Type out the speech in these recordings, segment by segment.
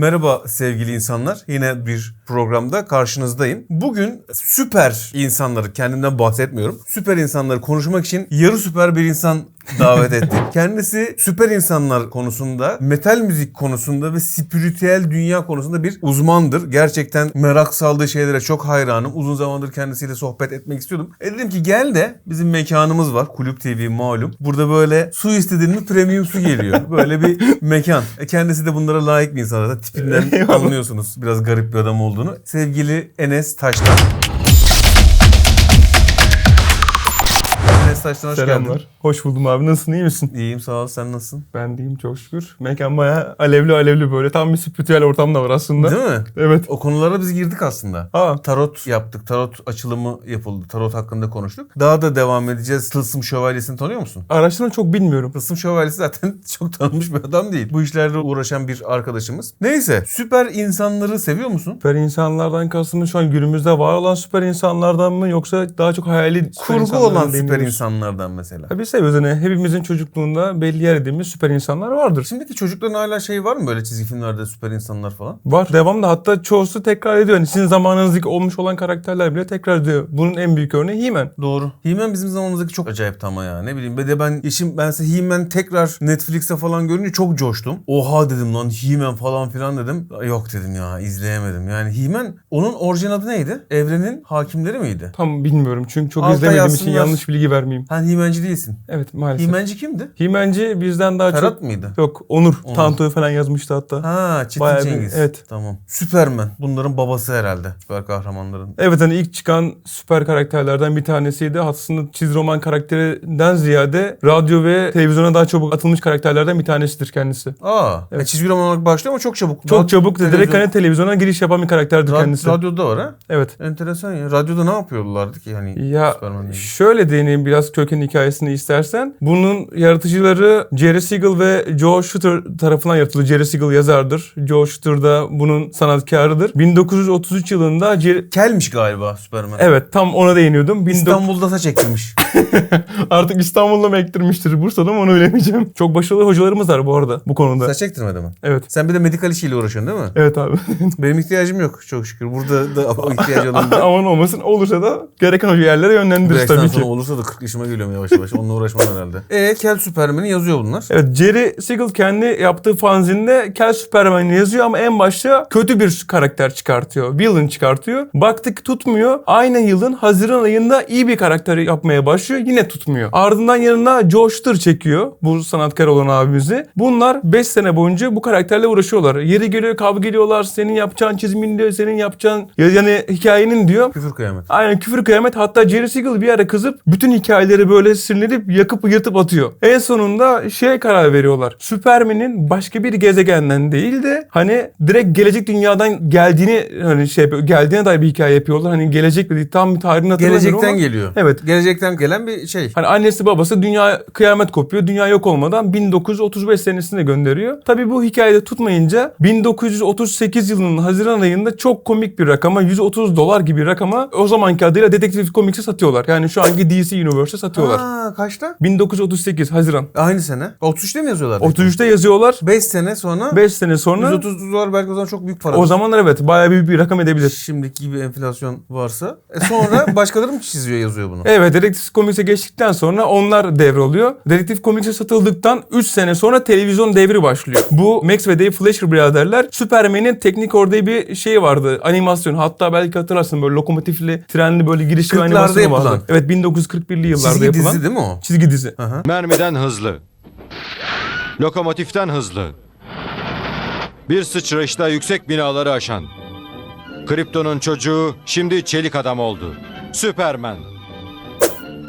Merhaba sevgili insanlar. Yine bir programda karşınızdayım. Bugün süper insanları, kendimden bahsetmiyorum. Süper insanları konuşmak için yarı süper bir insan davet ettim. Kendisi süper insanlar konusunda, metal müzik konusunda ve spiritüel dünya konusunda bir uzmandır. Gerçekten merak saldığı şeylere çok hayranım. Uzun zamandır kendisiyle sohbet etmek istiyordum. E dedim ki gel de bizim mekanımız var. Kulüp TV malum. Burada böyle su istediğin mi premium su geliyor. Böyle bir mekan. E kendisi de bunlara layık bir insan zaten. Tipinden anlıyorsunuz biraz garip bir adam olduğunu. Sevgili Enes Taştan. Enes Taştan hoş geldin. Selamlar. Hoş buldum abi. Nasılsın? iyi misin? İyiyim sağ ol sen nasılsın? Ben deyim çok şükür. Mekan bayağı alevli alevli böyle. Tam bir spiritüel ortam da var aslında. Değil mi? Evet. O konulara biz girdik aslında. Aa, Tarot yaptık. Tarot açılımı yapıldı. Tarot hakkında konuştuk. Daha da devam edeceğiz. Tılsım Şövalyesi'ni tanıyor musun? araştırma çok bilmiyorum. Tılsım Şövalyesi zaten çok tanınmış bir adam değil. Bu işlerle uğraşan bir arkadaşımız. Neyse süper insanları seviyor musun? Süper insanlardan kastımız şu an günümüzde var olan süper insanlardan mı yoksa daha çok hayali süper Kurgu insanlardan olan süper deniyoruz? İnsanlardan mesela. Ya biz seviyoruz hani hepimizin çocukluğunda belli yer edinmiş süper insanlar vardır. Şimdiki çocukların hala şey var mı böyle çizgi filmlerde süper insanlar falan? Var. Devamlı hatta çoğusu tekrar ediyor. Hani sizin zamanınızdaki olmuş olan karakterler bile tekrar ediyor. Bunun en büyük örneği He-Man. Doğru. He-Man bizim zamanımızdaki çok acayipti ama ya. Ne bileyim. Bir de ben işim bense He-Man tekrar Netflix'te falan görünce çok coştum. Oha dedim lan He-Man falan filan dedim. Yok dedim ya izleyemedim. Yani He-Man onun orijinal adı neydi? Evrenin hakimleri miydi? Tam bilmiyorum çünkü çok Alta izlemediğim için yazsınlar. yanlış bilgi vermeyeyim. Sen He-Man'ci değilsin. Evet maalesef. He-Man'ci kimdi? He-Man'ci bizden daha Ferhat çok... mıydı? Yok Onur. Onur. Tanto'yu falan yazmıştı hatta. Ha Çetin Bayağı bir- Cengiz. evet. Tamam. Superman. Bunların babası herhalde. Süper kahramanların. Evet hani ilk çıkan süper karakterlerden bir tanesiydi. Aslında çizgi roman karakterinden ziyade radyo ve televizyona daha çabuk atılmış karakterlerden bir tanesidir kendisi. Aa. Evet. e, çizgi roman olarak başlıyor ama çok çabuk. Çok Rad- çabuk direkt televizyon- hani televizyona giriş yapan bir karakterdir Rad- kendisi. Radyoda var ha? Evet. Enteresan ya. Radyoda ne yapıyorlardı ki hani Ya ilgili? şöyle deneyim biraz köken hikayesini istersen. Bunun yaratıcıları Jerry Siegel ve Joe Shooter tarafından yaratıldı. Jerry Siegel yazardır. Joe Shooter da bunun sanatkarıdır. 1933 yılında Jerry... Kelmiş galiba Superman. Evet tam ona değiniyordum. 19... İstanbul'da saç ektirmiş. Artık İstanbul'da mı ektirmiştir Bursa'da mı onu bilemeyeceğim. Çok başarılı hocalarımız var bu arada bu konuda. saç ektirmedi mi? Evet. Sen bir de medikal işiyle uğraşıyorsun değil mi? Evet abi. Benim ihtiyacım yok çok şükür. Burada da ihtiyacı olan da. Aman olmasın. Olursa da gereken hoca yerlere yönlendiririz tabii ki. olursa da 40 yaşıma geliyorum yavaş yavaş. Onunla uğraşmam herhalde. E Kel Superman'i yazıyor bunlar. Evet Jerry Siegel kendi yaptığı fanzinde Kel Superman'i yazıyor ama en başta kötü bir karakter çıkartıyor. Villain çıkartıyor. Baktık tutmuyor. Aynı yılın Haziran ayında iyi bir karakter yapmaya başlıyor. Yine tutmuyor. Ardından yanına Joe Shuster çekiyor. Bu sanatkar olan abimizi. Bunlar 5 sene boyunca bu karakterle uğraşıyorlar. Yeri geliyor kavga ediyorlar. Senin yapacağın çizimin diyor. Senin yapacağın yani hikayenin diyor. Küfür kıyamet. Aynen küfür kıyamet. Hatta Jerry Siegel bir ara kızıp bütün hikayeleri böyle sinirlenip yakıp yırtıp atıyor. En sonunda şeye karar veriyorlar. Superman'in başka bir gezegenden değil de hani direkt gelecek dünyadan geldiğini hani şey geldiğine dair bir hikaye yapıyorlar. Hani gelecek değil tam bir tarihini hatırlamıyorum Gelecekten ama. geliyor. Evet. Gelecekten gelen bir şey. Hani annesi babası dünya kıyamet kopuyor. Dünya yok olmadan 1935 senesinde gönderiyor. Tabii bu hikayede tutmayınca 1938 yılının Haziran ayında çok komik bir rakama 130 dolar gibi bir rakama o zamanki adıyla Detective Comics'e satıyorlar. Yani şu anki DC Universe'e satıyorlar. Aa kaçta? 1938 Haziran. Aynı sene. 33'te mi yazıyorlar? 33'te yazıyorlar. 5 sene sonra 5 sene sonra 130 dolar belki o zaman çok büyük para. o zamanlar evet bayağı büyük bir rakam edebilir. Şimdiki gibi enflasyon varsa. E sonra başkaları mı çiziyor yazıyor bunu? Evet Detective Comics'e geçtikten sonra onlar devralıyor. Detective Comics'e satıldıktan 3 sene sonra televizyon devri başlıyor. Bu Max ve Dave Fleischer biraderler Superman'in teknik orada bir şey vardı. Animasyon. Hatta belki hatırlarsın böyle lokomotifli, trenli böyle giriş ve 40'larda animasyonu vardı. Evet 1941'li yıllarda Çizgi yapılan. dizi değil mi o? Çizgi dizi. Aha. Mermiden hızlı. Lokomotiften hızlı. Bir sıçrayışta yüksek binaları aşan. Kripton'un çocuğu şimdi çelik adam oldu. Süpermen.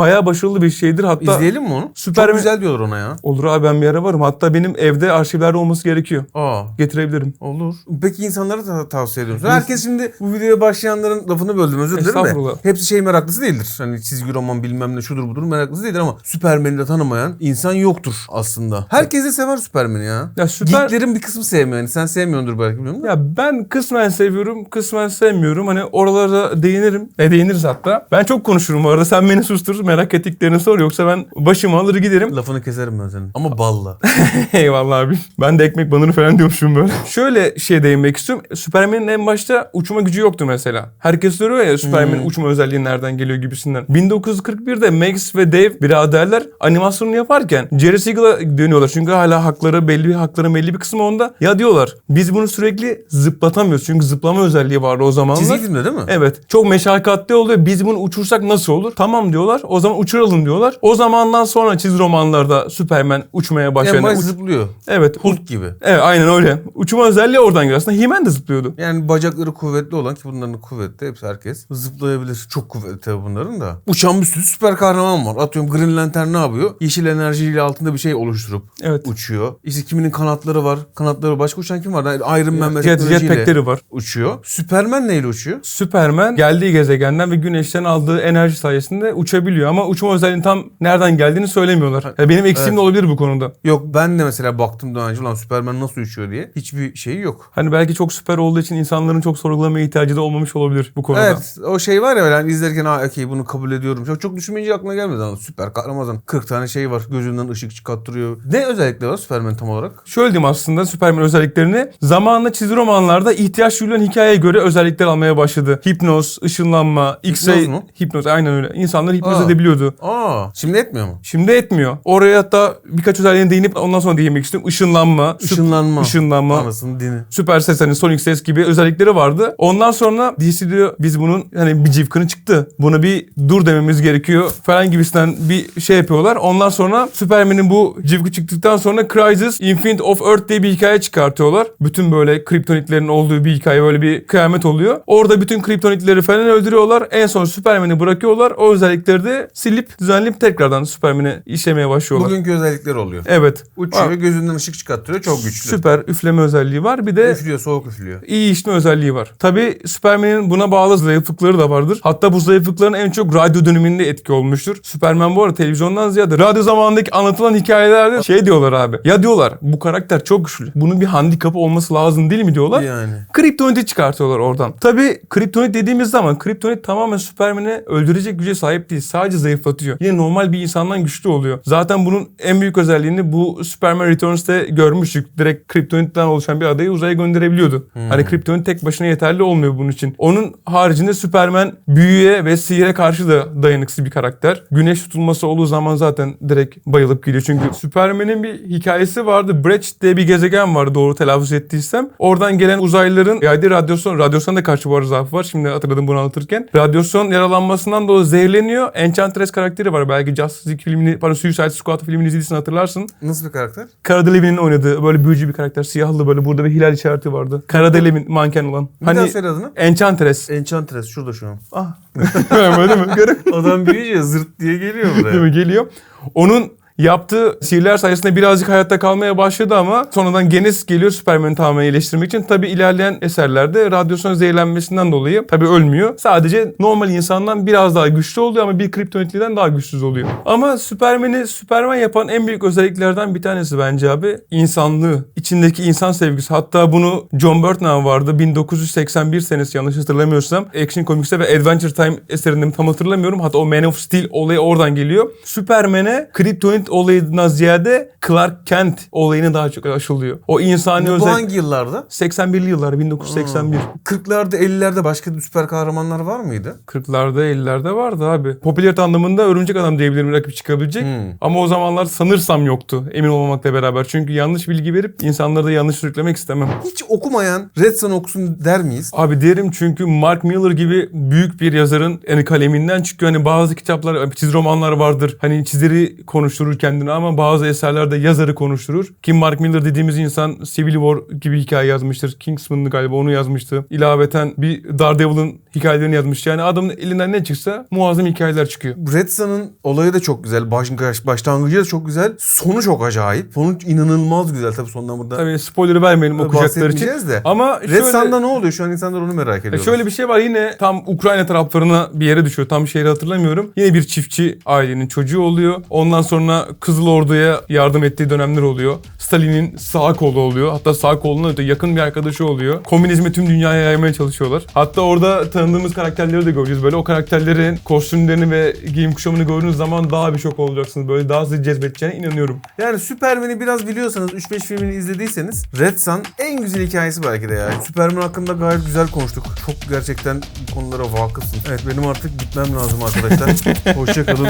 Bayağı başarılı bir şeydir. Hatta İzleyelim mi onu? Süper Çok güzel diyorlar ona ya. olur abi ben bir ara varım. Hatta benim evde arşivlerde olması gerekiyor. Aa. Getirebilirim. Olur. Peki insanlara da tavsiye ediyor musun? Herkes şimdi bu videoya başlayanların lafını böldüm özür dilerim de. Hepsi şey meraklısı değildir. Hani çizgi roman bilmem ne şudur budur meraklısı değildir ama Süpermen'i de tanımayan insan yoktur aslında. Herkes de sever Süpermen'i ya. Ya Süper- Geeklerin bir kısmı sevmiyor. Yani sen sevmiyordur belki bilmiyorum da. Ya ben kısmen seviyorum, kısmen sevmiyorum. Hani oralara değinirim. E değiniriz hatta. Ben çok konuşurum bu arada. Sen beni sustur. Merak ettiklerini sor yoksa ben başımı alır giderim. Lafını keserim ben senin. Ama balla. Eyvallah abi. Ben de ekmek banırı falan diyormuşum böyle. Şöyle şey değinmek istiyorum. Superman'in en başta uçma gücü yoktu mesela. Herkes soruyor ya Superman'in uçma özelliği nereden geliyor gibisinden. 1941'de Max ve Dave biraderler animasyonunu yaparken Jerry Siegel'a dönüyorlar. Çünkü hala hakları belli bir hakların belli bir kısmı onda. Ya diyorlar biz bunu sürekli zıplatamıyoruz. Çünkü zıplama özelliği vardı o zamanlar. Çizgi filmde değil mi? Evet. Çok meşakkatli oluyor. Biz bunu uçursak nasıl olur? Tamam diyorlar. O zaman uçuralım diyorlar. O zamandan sonra çizgi romanlarda Superman uçmaya başladı. Baş Uç- zıplıyor. Evet. Hulk gibi. Evet aynen öyle. Uçma özelliği oradan geliyor. Aslında He-Man de zıplıyordu. Yani bacakları kuvvetli olan ki bunların kuvvetli hepsi herkes zıplayabilir. Çok kuvvetli tabii bunların da. Uçan bir sürü süper kahraman var. Atıyorum Green Lantern ne yapıyor? Yeşil enerjiyle altında bir şey oluşturup Evet. uçuyor. İşte kiminin kanatları var. Kanatları başka uçan kim var? Yani Iron Man mesela Jet, jetpackleri var. uçuyor. Superman neyle uçuyor? Superman geldiği gezegenden ve güneşten aldığı enerji sayesinde uçabiliyor. Ama uçma özelliğinin tam nereden geldiğini söylemiyorlar. Ya benim eksiğim de olabilir bu konuda. Yok ben de mesela baktım daha önce ulan Superman nasıl uçuyor diye. Hiçbir şeyi yok. Hani belki çok süper olduğu için insanların çok sorgulamaya ihtiyacı da olmamış olabilir bu konuda. Evet o şey var ya böyle hani izlerken ha okey bunu kabul ediyorum. Çok, çok düşünmeyince aklına gelmedi ama süper kahraman. 40 tane şey var gözünden ışık çıkarttırıyor. Ne özellikleri var Superman tam olarak? Şöyle diyeyim aslında Superman özelliklerini. Zamanla çizgi romanlarda ihtiyaç duyulan hikayeye göre özellikler almaya başladı. Hipnoz, ışınlanma, X-ray, Hipnoz mu? hipnoz aynen öyle. İnsanları hipnoz Aa. Edebiliyordu. Aa şimdi etmiyor mu? Şimdi etmiyor. Oraya hatta birkaç özelliğine değinip ondan sonra değinmek istiyorum. Işınlanma, Işınlanma. ışınlanma, Anasının dini. süper ses hani sonic ses gibi özellikleri vardı. Ondan sonra DC diyor biz bunun hani bir cıvkını çıktı. Buna bir dur dememiz gerekiyor falan gibisinden bir şey yapıyorlar. Ondan sonra Superman'in bu cıvkı çıktıktan sonra Crisis Infinite of Earth diye bir hikaye çıkartıyorlar. Bütün böyle kriptonitlerin olduğu bir hikaye böyle bir kıyamet oluyor. Orada bütün kriptonitleri falan öldürüyorlar. En son Superman'i bırakıyorlar. O özellikleri de silip düzenleyip tekrardan Superman'i işlemeye başlıyorlar. Bugünkü özellikleri oluyor. Evet. Uçuyor Var. gözünden ışık çıkarttırıyor çok güçlü. Süper üfleme özelliği var. Bir de Üflüyor soğuk üflüyor. iyi işitme özelliği var. Tabi Superman'in buna bağlı zayıflıkları da vardır. Hatta bu zayıflıkların en çok radyo döneminde etki olmuştur. Superman bu arada televizyondan ziyade radyo zamanındaki anlatılan hikayelerde şey diyorlar abi. Ya diyorlar bu karakter çok güçlü. Bunun bir handikapı olması lazım değil mi diyorlar. Yani. Kriptonit'i çıkartıyorlar oradan. Tabi kriptonit dediğimiz zaman kriptonit tamamen Superman'i öldürecek güce sahip değil. Sadece zayıflatıyor. Yine normal bir insandan güçlü oluyor. Zaten bunun en büyük özelliğini bu Superman Returns'te görmüştük. Direkt kriptonitten oluşan bir adayı uzaya gönderebiliyordu. Hani kriptonit tek başına yeterli olmuyor bunun için. Onun haricinde Superman büyüye ve sihire karşı da dayanıksız bir karakter. Güneş tutulması olduğu zaman zaten direkt bayılıp gidiyor. Çünkü Superman'in bir hikayesi vardı. Brecht diye bir gezegen var doğru telaffuz ettiysem. Oradan gelen uzaylıların yaydığı radyasyon, radyasyon da karşı bu arada zaafı var. Şimdi hatırladım bunu anlatırken. Radyasyon yaralanmasından dolayı zehirleniyor. Enchantress karakteri var. Belki Justice League filmini, pardon Suicide Squad filmini izlediysen hatırlarsın. Nasıl bir karakter? Cara Delevingne'in oynadığı böyle büyücü bir karakter. Siyahlı böyle burada bir hilal işareti vardı. Cara Delevingne manken olan. Bir daha Hani söyle adını. Enchantress. Enchantress şurada şu an. Ah. Böyle mi? Garip. Adam büyüyünce zırt diye geliyor Değil buraya. mi? Geliyor. Onun yaptığı sihirler sayesinde birazcık hayatta kalmaya başladı ama sonradan Genesis geliyor Superman'i tamamen iyileştirmek için. Tabi ilerleyen eserlerde radyasyon zehirlenmesinden dolayı tabi ölmüyor. Sadece normal insandan biraz daha güçlü oluyor ama bir kriptonitliden daha güçsüz oluyor. Ama Superman'i Superman yapan en büyük özelliklerden bir tanesi bence abi insanlığı. içindeki insan sevgisi. Hatta bunu John Byrne vardı 1981 senesi yanlış hatırlamıyorsam. Action Comics'te ve Adventure Time eserinde tam hatırlamıyorum. Hatta o Man of Steel olayı oradan geliyor. Superman'e kriptonit olayından ziyade Clark Kent olayını daha çok aşılıyor. O insani Bu özel... hangi yıllarda? 81'li yıllar 1981. 40'larda 50'lerde başka süper kahramanlar var mıydı? 40'larda 50'lerde vardı abi. Popülarite anlamında Örümcek Adam diyebilirim rakip çıkabilecek. Hmm. Ama o zamanlar sanırsam yoktu emin olmamakla beraber. Çünkü yanlış bilgi verip insanları da yanlış sürüklemek istemem. Hiç okumayan Red Sun okusun der miyiz? Abi derim çünkü Mark Miller gibi büyük bir yazarın yani kaleminden çıkıyor. Hani bazı kitaplar, çizgi romanlar vardır. Hani çizeri konuşturur kendini ama bazı eserlerde yazarı konuşturur. Kim Mark Miller dediğimiz insan Civil War gibi hikaye yazmıştır. Kingsman'dı galiba onu yazmıştı. İlaveten bir Daredevil'ın hikayelerini yazmıştı. Yani adamın elinden ne çıksa muazzam hikayeler çıkıyor. Red Sun'ın olayı da çok güzel. Baş, başlangıcı da çok güzel. Sonu çok acayip. Sonu inanılmaz güzel. Tabii sondan burada Tabii spoiler'ı vermeyelim okuyacaklar için. de. Ama Red şöyle, Sun'da ne oluyor? Şu an insanlar onu merak ediyor. şöyle bir şey var yine tam Ukrayna taraflarına bir yere düşüyor. Tam şehri hatırlamıyorum. Yine bir çiftçi ailenin çocuğu oluyor. Ondan sonra Kızıl Ordu'ya yardım ettiği dönemler oluyor. Stalin'in sağ kolu oluyor. Hatta sağ koluna öte yakın bir arkadaşı oluyor. Komünizmi tüm dünyaya yaymaya çalışıyorlar. Hatta orada tanıdığımız karakterleri de göreceğiz. Böyle o karakterlerin kostümlerini ve giyim kuşamını gördüğünüz zaman daha bir şok olacaksınız. Böyle daha sizi cezbedeceğine inanıyorum. Yani Superman'i biraz biliyorsanız 3-5 filmini izlediyseniz Red Sun en güzel hikayesi belki de ya. Superman hakkında gayet güzel konuştuk. Çok gerçekten konulara vakıfsın. Evet benim artık gitmem lazım arkadaşlar. Hoşçakalın.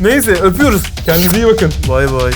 Neyse öpüyoruz. Kendinize iyi bakın. Bay bay.